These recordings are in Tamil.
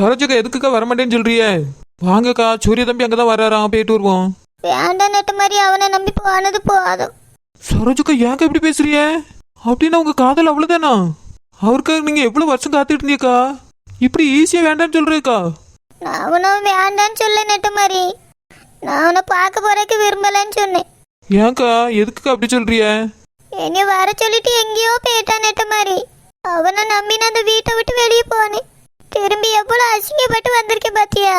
சரோஜக்கா எதுக்குக்கா வரமாட்டேன்னு சொல்றியே? வாங்கக்கா சூரிய தம்பி அங்கே தான் வர்றாராம் போயிட்டு வருவோம். வேண்டாம் நெட்ட மாதிரி அவனை நம்பி போனது போதும் சரோஜக்கா ஏங்க இப்படி பேசுறிய அப்படின்னா உங்க காதல் அவ்வளவுதானா? அவருக்காக நீங்க எவ்வளவு வருஷம் காத்துட்டு இருந்தீக்கா இப்படி ஈஸியா வேண்டாம்னு சொல்றேக்கா நான் அவனும் வேண்டான்னு சொல்ல நெட்ட மாதிரி. நான் அவனை பார்க்க போறதுக்கு விரும்பலன்னு சொன்னேன். ஏன்க்கா எதுக்குக்கா அப்படி சொல்றிய என்னை வர சொல்லிட்டு எங்கேயோ போயிட்டான் நெட்ட மாதிரி. அவனை நம்பி நான் அந்த வீட்டை விட்டு வெளியே போனேன். திரும்பி எவ்வளோ அசிங்கப்பட்டு வந்திருக்கேன் பாத்தியா?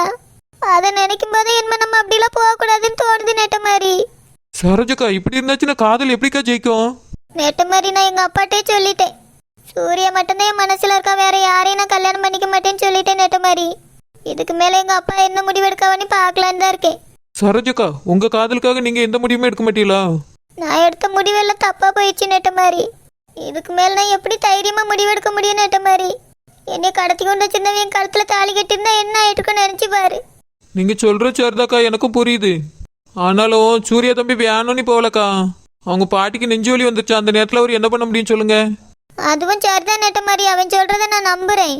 அதை நினைக்கும் போது என்ன நம்ம அப்படிலாம் போகக்கூடாதுன்னு தோணுது நெட்ட மாதிரி சரோஜக்கா இப்படி இருந்தாச்சுன்னா காதல் எப்படிக்கா ஜெயிக்கும்? நெட்ட மாதிரி நான் எங்க அப்பாட்டே சொல்லிட்டேன். சூர்யா மட்டும்தான் என் மனசுல இருக்கா வேற யாரையும் நான் கல்யாணம் பண்ணிக்க மாட்டேன்னு சொல்லிட்டேன் நெட்ட மாதிரி இதுக்கு மேல எங்க அப்பா என்ன முடிவெடுக்கவனி பார்க்கலான்னு தான் இருக்கேன். சரோஜக்கா உங்க காதலுக்காக நீங்க எந்த முடிவுமே எடுக்க மாட்டீங்களா? நான் எடுத்த முடிவெல்லாம் தப்பா போயிடுச்சு நெட்ட மாதிரி இதுக்கு மேல நான் எப்படி தைரியமா முடிவெடுக்க முடியும் நெட்ட மாதிரி என்னை கடத்தி கொண்டு வச்சிருந்தவன் என் கழுத்துல தாலி கட்டியிருந்தா என்ன ஆயிட்டுக்குன்னு நினைச்சு பாரு. நீங்க சொல்ற சரிதாக்கா எனக்கும் புரியுது. ஆனாலும் சூர்யா தம்பி வேணும்னு போகலக்கா. அவங்க பாட்டிக்கு நெஞ்சு வலி வந்துருச்சு? அந்த நேரத்தில் அவர் என்ன பண்ண முடியும் சொல்லுங்க. அதுவும் சரிதான் நெட்ட மாதிரி அவன் சொல்றத நான் நம்புறேன்.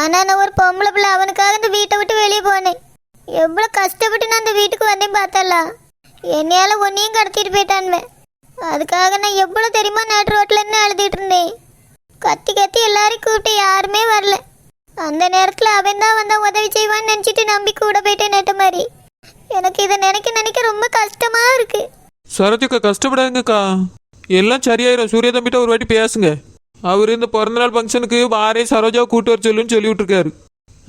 ஆனா நான் ஒரு பொம்பளை பிள்ளை அவனுக்காக இந்த வீட்டை விட்டு வெளியே போனேன். எவ்வளவு கஷ்டப்பட்டு நான் அந்த வீட்டுக்கு வந்தேன் பார்த்தல என்னையால ஒன்னையும் கடத்திட்டு போயிட்டான்வன் அதுக்காக நான் எவ்வளவு தெரியுமா நேற்று ரோட்ல என்ன எழுதிட்டு இருந்தேன். கத்தி கத்தி எல்லாரையும் கூப்பிட்டு யாருமே வரல. அந்த நேரத்தில் அவன் தான் வந்தால் உதவி செய்வான்னு நினைச்சிட்டு நம்பி கூட போயிட்டேன் நெட்ட மாதிரி எனக்கு இதை நினைக்க நினைக்க ரொம்ப கஷ்டமாக இருக்கு. சரோஜக்கா கஷ்டப்படாதுங்கக்கா. எல்லாம் சரியாயிரும். சூரிய தம்பிட்ட ஒரு வாட்டி பேசுங்க. அவர் இந்த பிறந்தநாள் ஃபங்க்ஷனுக்கு வாரே சரோஜாவை கூட்டு வர சொல்லுன்னு சொல்லி விட்டுருக்காரு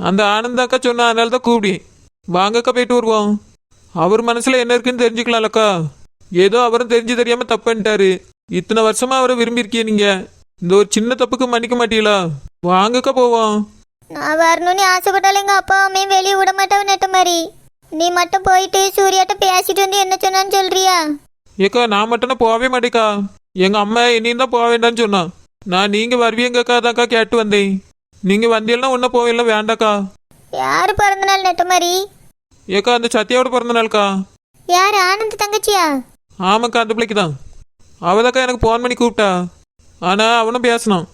அந்த ஆனந்தாக்கா சொன்ன அதனால தான் கூப்பிடி வாங்கக்கா போயிட்டு வருவோம். அவர் மனசில் என்ன இருக்குன்னு தெரிஞ்சுக்கலாம்லக்கா. ஏதோ அவரும் தெரிஞ்சு தெரியாமல் தப்பு பண்ணிட்டாரு. இத்தனை வருஷமாக அவரை விரும்பியிருக்கீங்க நீங்கள் இந்த ஒரு சின்ன தப்புக்கு மன்னிக்க மாட்டீங்களா? வாங்கக்கா போவோம். நான் வரணும்னு ஆசைப்பட்டாலும் எங்க அப்பா அம்மையும் வெளியே விட மாட்டவன் நெட்ட மாதிரி. நீ மட்டும் போயிட்டு சூர்யாட்ட பேசிட்டு வந்து என்ன சொன்னான்னு சொல்றியா? ஏக்கா நான் மட்டும் போகவே மாட்டேக்கா. எங்க அம்மா என்னையும் தான் போக வேண்டாம்னு சொன்னான் நான் நீங்க வருவீங்கக்கா தான்க்கா கேட்டு வந்தேன். நீங்க வந்தீங்கன்னா ஒன்றும் போகல வேண்டாக்கா. யாரு பிறந்த நாள் நெட்ட மாதிரி? ஏக்கா அந்த சத்யாவோட பிறந்த நாள்க்கா. யார் ஆனந்த் தங்கச்சியா? ஆமாக்கா அந்த பிள்ளைக்கு தான் அவதாக்கா எனக்கு ஃபோன் பண்ணி கூப்பிட்டா. ஆனால் அவனும் பேசினான்.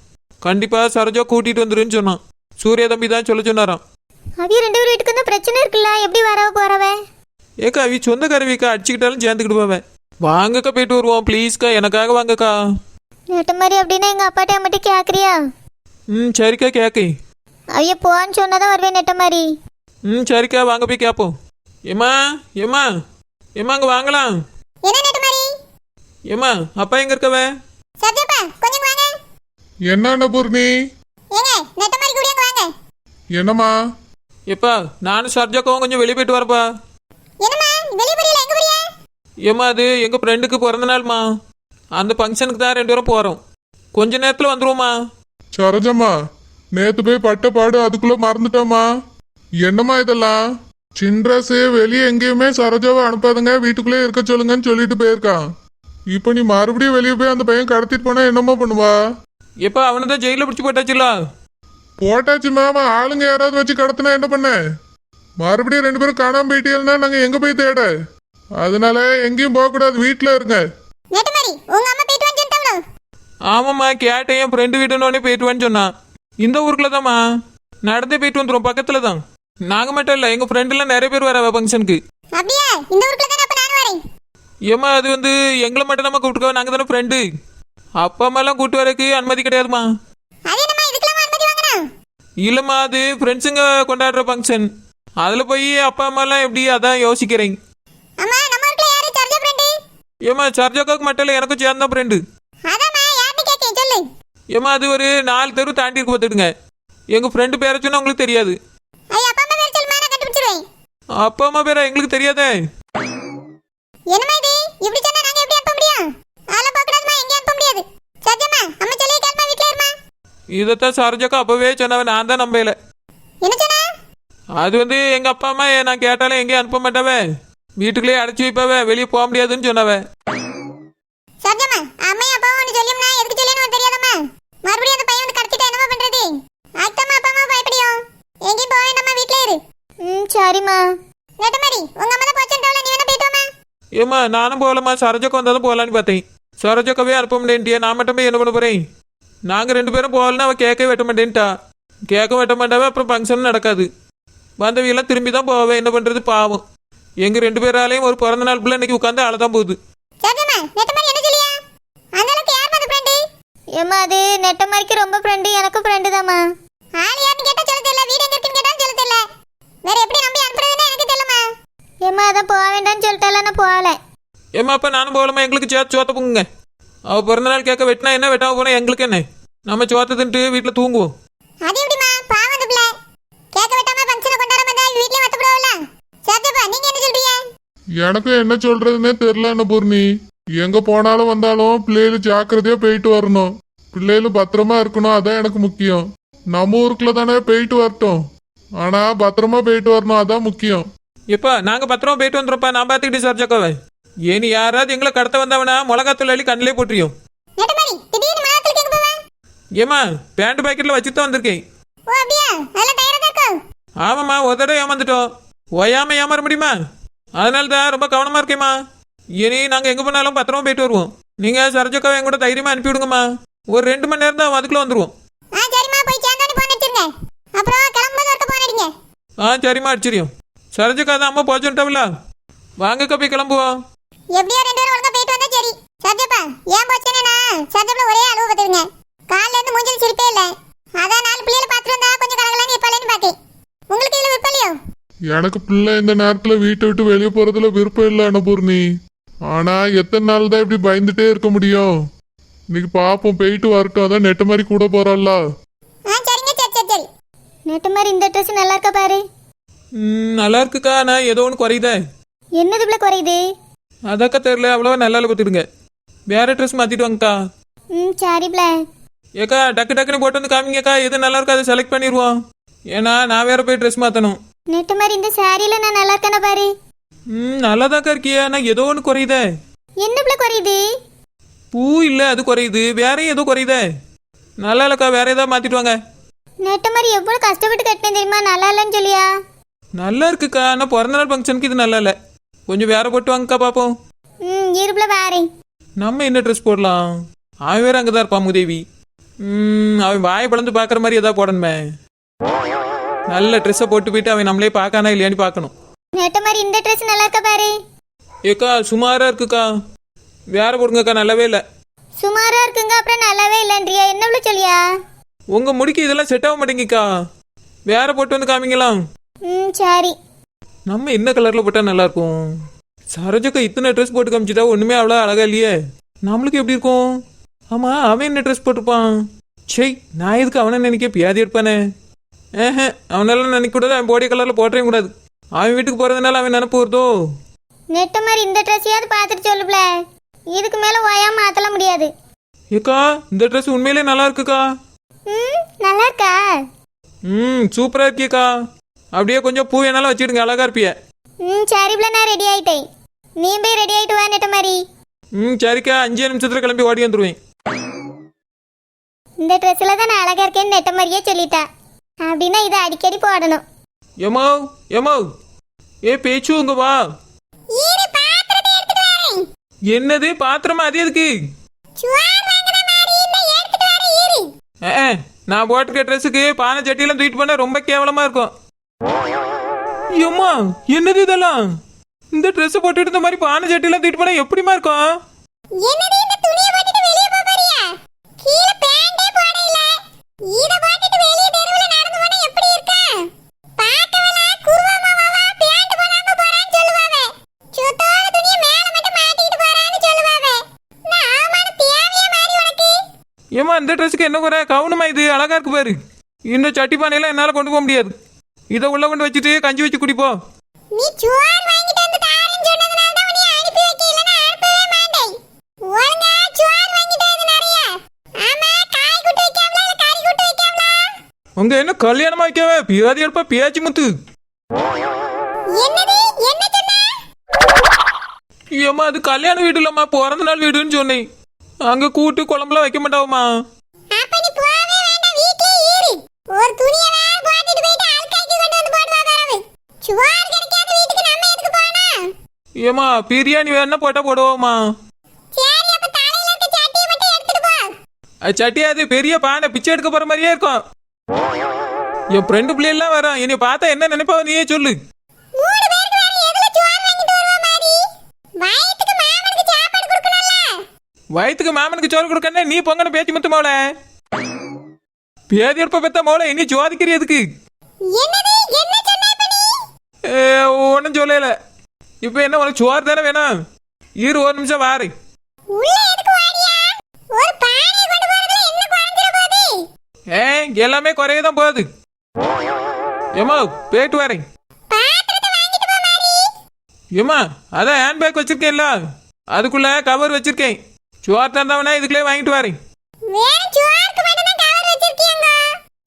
கண்டிப்பாக சரோஜா கூட்டிகிட்டு வந்துருன்னு சொன்னான். சூர்யா தம்பி தான் சொல்ல சொன்னாராம். அவிய ரெண்டு பேரும் வீட்டுக்கு வந்து பிரச்சனை இருக்குல்ல எப்படி வரவ போறவ? ஏக்கா அவி சொந்த கருவிக்கா அடிச்சுக்கிட்டாலும் சேர்ந்துக்கிட்டு போவேன் வாங்கக்கா போயிட்டு வருவோம். ப்ளீஸ்க்கா எனக்காக வாங்கக்கா. நெட்ட மாதிரி அப்படின்னா எங்க அப்பாட்ட மட்டும் கேக்குறியா? ம் சரிக்கா கேக்கே. அவிய போன்னு சொன்னாதான் வருவேன் நெட்ட மாதிரி. ம் சரிக்கா வாங்க போய் கேட்போம் ஏம்மா ஏம்மா ஏம்மா அங்கே வாங்கலாம். என்ன நெட்ட மாதிரி? ஏம்மா அப்பா எங்கே இருக்கவே சத்யப்பா கொஞ்சம் வாங்க. என்ன பூர்ணி? ஏங்க நெட்ட மாதிரி கூட வாங்க. என்னம்மா? எப்பா நானும் சர்ஜாக்காவும் கொஞ்சம் வெளியே போயிட்டு வரப்பா என்னம்மா வெளிய போறீல எங்க போறியா? ஏம்மா அது எங்கள் ஃப்ரெண்டுக்கு பிறந்த நாள்மா. அந்த ஃபங்க்ஷனுக்கு தான் ரெண்டு பேரும் போகிறோம் கொஞ்ச நேரத்தில் வந்துருவோம்மா. சரோஜம்மா நேத்து போய் பட்ட பாடு அதுக்குள்ள மறந்துட்டோமா என்னம்மா இதெல்லாம்? சின்ராசு வெளியே எங்கேயுமே சரோஜாவை அனுப்பாதுங்க வீட்டுக்குள்ளே இருக்க சொல்லுங்கன்னு சொல்லிட்டு போயிருக்கான். இப்போ நீ மறுபடியும் வெளியே போய் அந்த பையன் கடத்திட்டு போனா என்னம்மா பண்ணுவா? எப்பா அவனை தான் ஜெயிலில் பிடிச்சி போட்டாச்சுல போட்டாச்சுமா அவன் ஆளுங்க யாராவது வச்சு கடத்தினா என்ன பண்ண? மறுபடியும் ரெண்டு பேரும் காணாம போயிட்டீங்கன்னா நாங்க எங்க போய் தேட? அதனால எங்கேயும் போக கூடாது. வீட்டுல இருங்க. ஆமாம்மா கேட்டேன். என் ஃப்ரெண்டு வீட்டுன்னு போயிட்டு வான்னு சொன்னான். இந்த ஊருக்குள்ள தான்மா நடந்தே போயிட்டு வந்துடும் பக்கத்தில் தான் நாங்கள் மட்டும் இல்லை எங்கள் ஃப்ரெண்டுலாம் நிறைய பேர் வர ஃபங்க்ஷனுக்கு ஏம்மா அது வந்து எங்களை மட்டும் நம்ம கூப்பிட்டுக்கோ நாங்கள் தானே ஃப்ரெண்டு அப்பா அம்மாலாம் கூப்பிட்டு வரக்கு அனுமதி கிடையாதுமா இல்லைம்மா அது ஃப்ரெண்ட்ஸுங்க கொண்டாடுற ஃபங்க்ஷன் அதில் போய் அப்பா அம்மாலாம் எப்படி அதான் யோசிக்கிறேன். ஏம்மா சர்ஜாக்காவுக்கு மட்டும் இல்லை எனக்கும் சேர்ந்தான் ஃப்ரெண்டு ஏம்மா அது ஒரு நாலு தெரு தாண்டி இருக்கு பார்த்துடுங்க. எங்கள் ஃப்ரெண்டு பேரை சொன்னா உங்களுக்கு தெரியாது. அப்பா அம்மா பேரா எங்களுக்கு தெரியாதே. என்னம்மா இது? இப்படி சொன்னா நாங்க எப்படி அனுப்ப முடியும்? ஆள பார்க்கக்கூடாதுமா எங்கேயும் அனுப்ப முடியாது. சத்தியமா அம்மா சொல்லி கேள்மா வீட்ல இருமா இதைத்தான் சரோஜாக்கா அப்பவே சொன்னவன் நான் தான் நம்பல. என்ன சொன்னா? அது வந்து எங்க அப்பா அம்மா நான் கேட்டாலும் எங்கேயும் அனுப்ப மாட்டாவே வீட்டுக்குள்ளேயே அடைச்சி வைப்பாவே வெளியே போக முடியாதுன்னு சொன்னவ சத்தியமா அம்மையும் அப்பாவும் ஒன்று சொல்லியும்னா எதுக்கு சொல்லின்னு உனக்கு தெரியாதம்மா? மறுபடியும் அந்த பையன் வந்து கடத்திட்டா என்னமா பண்றது? அத்தம்மா அப்பா அம்மா பயப்படியும். எங்கேயும் போக வேண்டாம்மா வீட்ல இரு. ம் சரிம்மா. நெட்ட மாதிரி உங்க அம்மா தான் போச்சுட்டோல நீ வேணா போயிட்டு வாமா ஏம்மா நானும் போகலம்மா. சரோஜாக்கா வந்தாலும் போகலான்னு பார்த்தேன். சரோஜாக்காவே அனுப்ப முடியன்ட்டியா நான் மட்டும் போய் என்ன பண்ண போறேன்? நாங்கள் ரெண்டு பேரும் போகலன்னா அவள் கேட்கவே வெட்ட மாட்டேன்ட்டா. கேட்க வெட்ட மாட்டாவே அப்புறம் ஃபங்க்ஷன் நடக்காது. வந்தவையெல்லாம் திரும்பி தான் போவேன். என்ன பண்ணுறது பாவம். எங்கள் ரெண்டு பேராலையும் ஒரு பிறந்த நாள் பிள்ளை இன்னைக்கு உட்காந்து அழ தான் போகுது ஏம்மா அது? நெட்ட மாதிரிக்கு ரொம்ப ஃப்ரெண்டு எனக்கும் ஃப்ரெண்டு தாம்மா. ஆள் யாருன்னு கேட்டா சொல்ல தெரியல. வீடு எங்க இருக்குன்னு கேட்டா சொல்ல தெரியல. வேற எப்படி நம்பி அனுப்புறதுன்னு எனக்கு தெரியலம்மா ஏம்மா அதான் போக வேண்டாம்னு சொல்லிட்டால நான் போகல. ஏம்மா அப்போ நானும் போகலாமா எங்களுக்கு சேர்த்து சோத்த பொங்குங்க. அவள் பிறந்த நாள் கேட்க வெட்டினா என்ன வெட்டாம போனால் எங்களுக்கு என்ன? நம்ம சோத்த தின்ட்டு வீட்டில் தூங்குவோம். அது எப்படிமா பாவம் அந்த பிள்ளை. கேக்க வெட்டாம ஃபங்க்ஷனை கொண்டாடாம இருந்தா வீட்லயே வத்த போடல சத்தியப்பா நீங்க என்ன சொல்றீங்க? எனக்கும் என்ன சொல்றதுன்னே தெரியல அன்னபூர்ணி. எங்க போனாலும் வந்தாலும் பிள்ளைகள் ஜாக்கிரதையா போயிட்டு வரணும். பிள்ளைகள் பத்திரமா இருக்கணும் அதான் எனக்கு முக்கியம். நம்ம ஊருக்குள்ள தானே போயிட்டு வரட்டும். ஆனா பத்திரமா போயிட்டு வரணும் அதான் முக்கியம். எப்பா நாங்கள் பத்திரமா போயிட்டு வந்துடுறோம்ப்பா நான் பார்த்துக்கிட்டு சர்ச்சக்காவை ஏனி யாராவது எங்களை கடத்த வந்தவனா மிளகாத்தூள் அள்ளி கண்ணிலே போவா? ஏம்மா பேண்ட் பாக்கெட்டில் வச்சு தான் வந்திருக்கேன். ஆமாம்மா ஒரு தடவை ஏமாந்துட்டோம். ஓயாம ஏமாற முடியுமா? அதனால தான் ரொம்ப கவனமாக இருக்கேம்மா. இனி நாங்கள் எங்கே போனாலும் பத்திரமா போயிட்டு வருவோம். நீங்கள் சரஜக்காவை என் கூட தைரியமாக அனுப்பி விடுங்கம்மா ஒரு ரெண்டு மணி நேரம் தான் அதுக்குள்ளே வந்துடுவோம் ஆ சரிம்மா. அடிச்சிரியும் சரஜக்கா தான் அம்மா போச்சுட்டாவில வாங்கக்கா போய் கிளம்புவோம் எப்படியோ ரெண்டு பேரும் ஒழுங்கா போயிட்டு வந்தா சரி. சத்தியப்பா ஏன் போச்சுன்னா சத்தியப்பா ஒரே அழுவ பார்த்துருங்க காலைல இருந்து மூஞ்சல் சிரிப்பே இல்லை. அதான் நாலு பிள்ளைகளை பார்த்துட்டு வந்தா கொஞ்சம் கலகலான்னு இருப்பாளேன்னு பார்த்தேன் உங்களுக்கு இதில் விருப்பம் இல்லையோ? எனக்கு பிள்ளை இந்த நேரத்துல வீட்டை விட்டு வெளியே போறதுல விருப்பம் இல்லை அன்னபூர்ணி ஆனா எத்தனை நாள் தான் இப்படி பயந்துட்டே இருக்க முடியும்? இன்னைக்கு பாப்போம் போயிட்டு வரட்டும். அதான் நெட்ட மாதிரி கூட போறாள்ல. ஆ சரிங்க சரி சரி சரி. நெட்ட மாதிரி இந்த ட்ரெஸ் நல்லா இருக்கா பாரு? நல்லா இருக்குக்கா நான் ஏதோ ஒன்று குறையுதே. என்னது இவ்வளோ குறையுது? அதாக்கா தெரில அவ்வளோவா நல்லா இல்லை பார்த்துடுங்க வேற ட்ரெஸ் மாற்றிட்டு வாங்கக்கா. ம் சரி பிள்ளை ஏக்கா டக்கு டக்குன்னு போட்டு வந்து காமிங்கக்கா. எது நல்லா இருக்கோ அதை செலக்ட் பண்ணிடுவோம் ஏன்னா நான் வேற போய் ட்ரெஸ் மாற்றணும் நெட்ட மாதிரி இந்த சாரியில நான் நல்லா இருக்கேனா பாரு? ம் நல்லாதாக்கா இருக்கியா. ஆனால் ஏதோ ஒன்று குறையுதே. என்ன பிள்ளை குறையுது? பூ இல்லை அது குறையுது. வேறையும் ஏதோ குறையுதே. நல்லா இல்லைக்கா வேற ஏதாவது மாற்றிட்டு வாங்க. நெட்ட மாதிரி எவ்வளோ கஷ்டப்பட்டு கட்டினேன் தெரியுமா? நல்லா இல்லைன்னு சொல்லியா? நல்லா இருக்குக்கா ஆனால் பிறந்த நாள் ஃபங்க்ஷனுக்கு இது நல்லா இல்லை கொஞ்சம் வேற போட்டு வாங்கக்கா பார்ப்போம் ம் இருப்பில் வாரேன் நம்ம என்ன ட்ரெஸ் போடலாம்? அவன் வேற அங்கே தான் இருப்பான் முதேவி. ம், அவன் வாயை பிளந்து பார்க்குற மாதிரி ஏதாவது போடணுமே. நல்ல ட்ரெஸ்ஸை போட்டு போயிட்டு அவன் நம்மளே பார்க்கானா இல்லையான்னு பார்க்கணும். நெட்ட மாதிரி இந்த ட்ரெஸ் நல்லா இருக்கா பாரு? ஏக்கா சுமாராக இருக்குக்கா. வேற போடுங்கக்கா நல்லாவே இல்லை. சுமாரா இருக்குங்க அப்புறம் நல்லாவே இல்லைன்றியா? என்ன இவ்வளோ சொல்லியா? உங்கள் முடிக்கு இதெல்லாம் செட் ஆக மாட்டேங்கிக்கா வேற போட்டு வந்து காமிங்களாம் ம் சரி. நம்ம என்ன கலரில் போட்டால் நல்லா இருக்கும் சரோஜக்கா இத்தனை ட்ரெஸ் போட்டு காமிச்சிட்டா ஒன்றுமே அவ்வளோ அழகா இல்லையே. நம்மளுக்கு எப்படி இருக்கும்? ஆமாம் அவன் என்ன ட்ரெஸ் போட்டிருப்பான்? சை நான் எதுக்கு அவனை நினைக்க பியாதி எடுப்பானே? ஏஹே அவனெல்லாம் நினைக்கக்கூடாது அவன் போடிய கலரில் போட்டவே கூடாது. அவன் வீட்டுக்கு போகிறதுனால அவன் நினப்பு வருதோ? நெட்ட மாதிரி இந்த ட்ரெஸ்ஸையாவது பார்த்துட்டு சொல்லுப்ல. இதுக்கு மேலே ஓயாம மாற்றல முடியாது. ஏக்கா இந்த ட்ரெஸ் உண்மையிலே நல்லா இருக்குக்கா. ம் நல்லா இருக்கா? ம் சூப்பராக இருக்கியக்கா. அப்படியே கொஞ்சம் பூ வேணாலும் வச்சுடுங்க அழகா இருப்பிய. ம் சரிப்ல நான் ரெடி ஆயிட்டேன். நீ போய் ரெடி ஆயிட்டு வா நெட்ட மாதிரி ம் சரிக்கா அஞ்சே நிமிஷத்தில் கிளம்பி ஓடி வந்துடுவேன் இந்த ட்ரெஸ்ஸில் தான் நான் அழகா இருக்கேன்னு நெட்ட மாதிரியே சொல்லிட்டா. அப்படின்னா இதை அடிக்கடி போடணும். எமோ எமோ ஏ பேச்சு உங்க வா. என்னது பாத்திரமா அது எதுக்கு? நான் போட்டிருக்க ட்ரெஸ்ஸுக்கு பானை சட்டியெல்லாம் தூக்கிட்டு போனா ரொம்ப கேவலமா இருக்கும். ஏம்மா என்னது இதெல்லாம்? இந்த ட்ரெஸ் போட்டுட்டு இந்த மாதிரி பானை சட்டியெல்லாம் தூக்கிட்டு போனா எப்படிமா இருக்கும்? என்னடி இந்த துணியை போட்டுட்டு வெளிய போப் போறியா? கீழ பேண்டே போட இல்ல இத போட்டுட்டு வெளிய தெருவுல நடந்து போனா எப்படி இருக்கா? பாக்கவல குருவமாவா பேண்ட் போடாம போறான்னு சொல்லுவாவே. சுத்தோட துணியை மேல மட்டும் மாட்டிட்டு போறான்னு சொல்லுவாவே. நான் ஆமான தேவையா மாதிரி உனக்கு? ஏம்மா இந்த ட்ரெஸ்ஸுக்கு என்ன குறை? கவுனுமா இது? அழகா இருக்கு பாரு. இந்த சட்டி பானையெல்லாம் என்னால் கொண்டு போக முடியாது. இதை உள்ள கொண்டு வச்சுட்டு கஞ்சி வச்சு குடிப்போ நீ சுவார் வாங்கிட்டு வந்து தாரேன்னு சொன்னதுனால தான் உன்னை அனுப்பி வைக்க அனுப்பவே மாட்டேன். ஒழுங்கா சுவார் வாங்கிட்டு வந்து நிறைய. ஆமா காய் கூட்டு வைக்காமல இல்ல கறி கூட்டு வைக்காமல? உங்க என்ன கல்யாணமா வைக்கவே? பியாதி எடுப்பா பியாச்சி முத்து. என்னது? என்ன சொன்ன? ஏம்மா அது கல்யாண வீடு இல்லம்மா பிறந்த நாள் வீடுன்னு சொன்னேன். அங்க கூட்டு குழம்புலாம் வைக்க மாட்டாவுமா அப்ப நீ போவே வேண்டாம் வீட்லயே இரு ஒரு துணியை வேற போட்டுட்டு போயிட்டு அழுக்காக்கி கொண்டு வந்து போடுவா தரவு சுவார் கிடைக்காத வீட்டுக்கு நம்ம எதுக்கு போனா ஏம்மா பிரியாணி வேணா போட்டா போடுவோம்மா. சரி அப்ப தலையில இருக்க சட்டியை மட்டும் எடுத்துட்டு போ. அது? சட்டியாது பெரிய பானை பிச்சை எடுக்க போற மாதிரியே இருக்கும். என் ஃப்ரெண்டு பிள்ளைலாம் வரும் என்னை பார்த்தா என்ன நினைப்பா நீயே சொல்லு. மூணு பேருக்கு வேற எதுல சோறு வாங்கிட்டு வருவா மாதிரி? வயித்துக்கு மாமனுக்கு சாப்பாடு கொடுக்கணும்ல. வயிற்றுக்கு மாமனுக்கு சோறு கொடுக்கணும் நீ பொங்கன பேச்சு முத்து மோள. பேதி எடுப்ப பெத்த மோள இனி ஜோதிக்கிறதுக்கு என்னது? என்ன ஒன்றும் சொல்லல. இப்போ என்ன உனக்கு சோறு தானே வேணும்? இரு ஒரு நிமிஷம் வாரு. ஏ எல்லாமே குறைய தான் போகுது. ஏமா போயிட்டு வரேன் ஏமா அதான் ஹேண்ட் பேக் வச்சிருக்கேன்ல. அதுக்குள்ள கவர் வச்சிருக்கேன். சோறு தந்தவனா இதுக்குள்ளே வாங்கிட்டு வரேன் வேற சோறுக்கு மட்டும் தான் கவர் வச்சிருக்கீங்க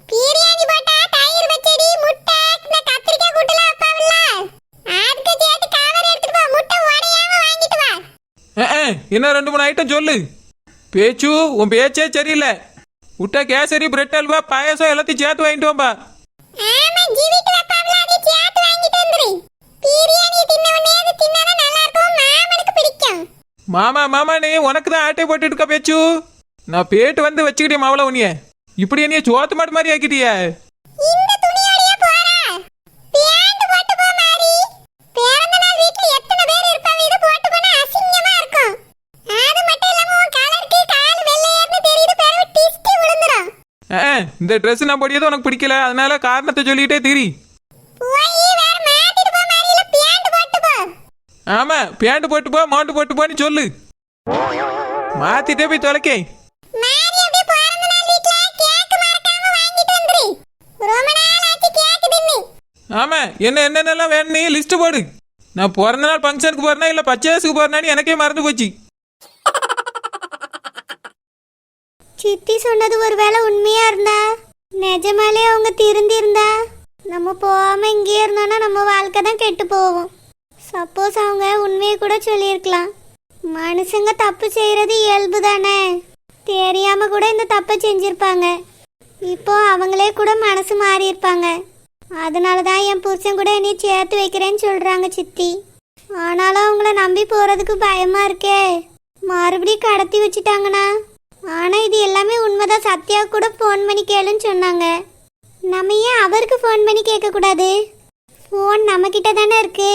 பிரியாணி போட்டா தயிர் பச்சடி முட்டை இந்த கத்திரிக்காய் கூட்டலாம் வைப்பாவில்ல அதுக்கு சேர்த்து கவர் எடுத்துட்டு போ முட்டை உடையாம வாங்கிட்டு வா இன்னும் ரெண்டு மூணு ஐட்டம் சொல்லு. பேச்சு உன் பேச்சே சரியில்லை. விட்டா கேசரி பிரெட் அல்வா பாயாசம் எல்லாத்தையும் சேர்த்து வாங்கிட்டு வாம்பா. மாமா மாமா நீ உனக்கு தான் ஆட்டை போட்டு இருக்க பேச்சு. நான் பேட்டு வந்து வச்சுக்கிட்டே மாவள உனிய இப்படி என்னைய சோத்து மாட்டு மாதிரி ஆக்கிட்டிய இந்த துணியோடயே போறா பேண்ட் போட்டு போ மாறி பிறந்த நாள் வீட்ல எத்தனை பேர் இருப்பாங்க இது போட்டு போனா அசிங்கமா இருக்கும் அது மட்டும் இல்லாம உன் கலருக்கு கால் வெள்ளையர்னு தெரியுது பிறகு டிஸ்டி விழுந்துரும் இந்த ட்ரெஸ் நான் போடியது உனக்கு பிடிக்கல. அதனால காரணத்தை சொல்லிக்கிட்டே திரி. ஆமா பேண்ட் போட்டு போ மவுண்ட் போட்டு போன்னு சொல்லு. மாத்திட்டே போய் தொலைக்கே. ஆமா என்ன என்னென்னலாம் வேணும் லிஸ்ட் போடு. நான் பிறந்த நாள் ஃபங்க்ஷனுக்கு போறேனா இல்ல போறேனான்னு எனக்கே மறந்து போச்சு. சித்தி சொன்னது ஒருவேளை உண்மையா இருந்தா? நிஜமாலே அவங்க திருந்திருந்தா? நம்ம போகாம இங்கேயே இருந்தோம்னா நம்ம வாழ்க்கை தான் கெட்டு போகும். சப்போஸ் அவங்க உண்மையை கூட சொல்லியிருக்கலாம். மனுஷங்க தப்பு செய்யறது இயல்பு தானே? தெரியாம கூட இந்த தப்பை செஞ்சிருப்பாங்க. இப்போ அவங்களே கூட மனசு மாறி இருப்பாங்க அதனால தான் என் புருஷன் கூட என்னை சேர்த்து வைக்கிறேன்னு சொல்றாங்க சித்தி. ஆனாலும் அவங்கள நம்பி போறதுக்கு பயமா இருக்கே. மறுபடியும் கடத்தி வச்சுட்டாங்கண்ணா ஆனா இது எல்லாமே உண்மைதான். சத்யா கூட ஃபோன் பண்ணி கேளுன்னு சொன்னாங்க. நம்ம ஏன் அவருக்கு ஃபோன் பண்ணி கேட்க கூடாது ஃபோன் நம்ம கிட்ட தானே இருக்கு.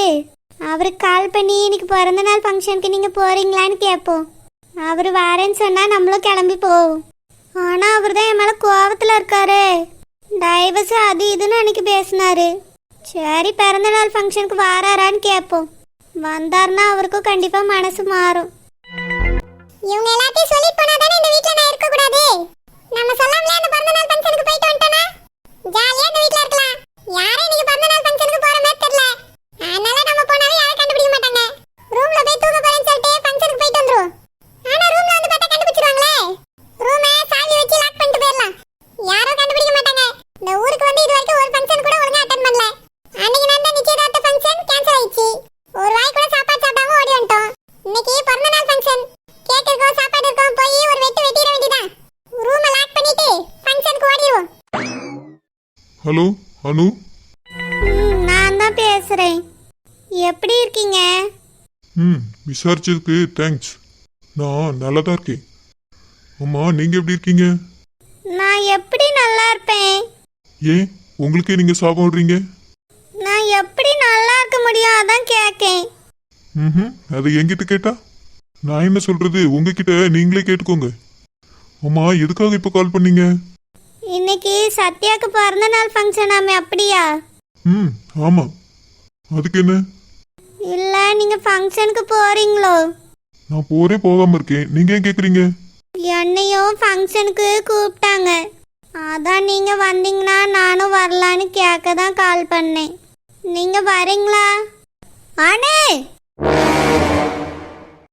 அவருக்கு கால் பண்ணி இன்னைக்கு பிறந்த நாள் ஃபங்க்ஷனுக்கு நீங்க போறீங்களான்னு கேட்போம். அவர் வரேன்னு சொன்னா நம்மளும் கிளம்பி போவோம். ஆனா அவர் தான் என் மேல கோவத்துல இருக்காரு. டைவர்ஸ் அது இதுன்னு அன்னைக்கு பேசினாரு. சரி பிறந்த நாள் ஃபங்க்ஷனுக்கு வாராரான்னு கேட்போம். வந்தாருன்னா அவருக்கும் கண்டிப்பா மனசு மாறும். இவங்க எல்லாத்தையும் சொல்லிட்டு போனா தானே இந்த வீட்ல நான் இருக்க கூடாது நம்ம சொல்லாமலே அந்த பிறந்தநாள் ஃபங்க்ஷனுக்கு போயிட்டு வந்துட்டோனா ஜாலியா இந்த வீட்ல இருக்கலாம் யாரும் இன்னைக்கு பிறந்த நாள் ஃபங்க்ஷனுக்கு போற மாதிரி தெரியல அதனால நம்ம போனாலும் யாரும் கண்டுபிடிக்க மாட்டாங்க ரூம்ல போய் தூங்க போறேன்னு சொல்லிட்டு ஃபங்க்ஷனுக்கு போயிட்டு வந்துருவோம் ஆனா ரூம்ல வந்து பார்த்தா கண்டுபிடிச்சிருவாங்களே ரூமை சாவி வச்சு லாக் பண்ணிட்டு போயிடலாம் யாரும் கண்டுபிடிக்க மாட்டாங்க இந்த ஊருக்கு வந்து இது வரைக்கும் ஒரு ஃபங்க்ஷன் கூட ஒழுங்கா அட்டன் பண்ணல அன்னைக்கு நடந்த நிச்சயதார்த்த ஃபங்க்ஷன் கேன்சல் ஆயிடுச்சு ஒரு வாய் கூட சாப்பாடு சாப்பிடாம ஓடி வந்துட்டோம் இன்னைக்கு பிறந்த நாள் ஃபங்க்ஷன் கேக் இருக்கும் சாப்பாடு இருக்கும் போய் ஒரு வெட்டு வெட்டிட வேண்டியதான் ரூமை லாக் பண்ணிட்டு ஃபங்க்ஷனுக்கு ஓடிடுவோம் ஹலோ அனு? நான் தான் பேசுறேன். எப்படி இருக்கீங்க? ம் விசாரிச்சதுக்கு தேங்க்ஸ் நான் நல்லா தான் இருக்கேன். அம்மா நீங்கள் எப்படி இருக்கீங்க? நான் எப்படி நல்லா இருப்பேன்? ஏன் உங்களுக்கே நீங்கள் சாபம் விடுறீங்க? நான் எப்படி நல்லா இருக்க முடியும் அதான் கேட்கேன் ம் அதை என்கிட்ட கேட்டா? நான் என்ன சொல்றது உங்ககிட்ட நீங்களே கேட்டுக்கோங்க. அம்மா எதுக்காக இப்போ கால் பண்ணீங்க? இன்னைக்கு சத்யாக்கு பிறந்த நாள் ஃபங்க்ஷன் ஆமே அப்படியா? ம் ஆமாம் அதுக்கு என்ன? இல்ல நீங்க ஃபங்க்ஷனுக்கு போறீங்களோ? நான் போரே போகாமல் இருக்கேன். நீங்கள் ஏன் கேட்குறீங்க என்னையும் ஃபங்க்ஷனுக்கு கூப்பிட்டாங்க. அதான் நீங்க வந்தீங்கன்னா நானும் வரலான்னு கேட்க தான் கால் பண்ணேன். நீங்க வரீங்களா? அண்ணே!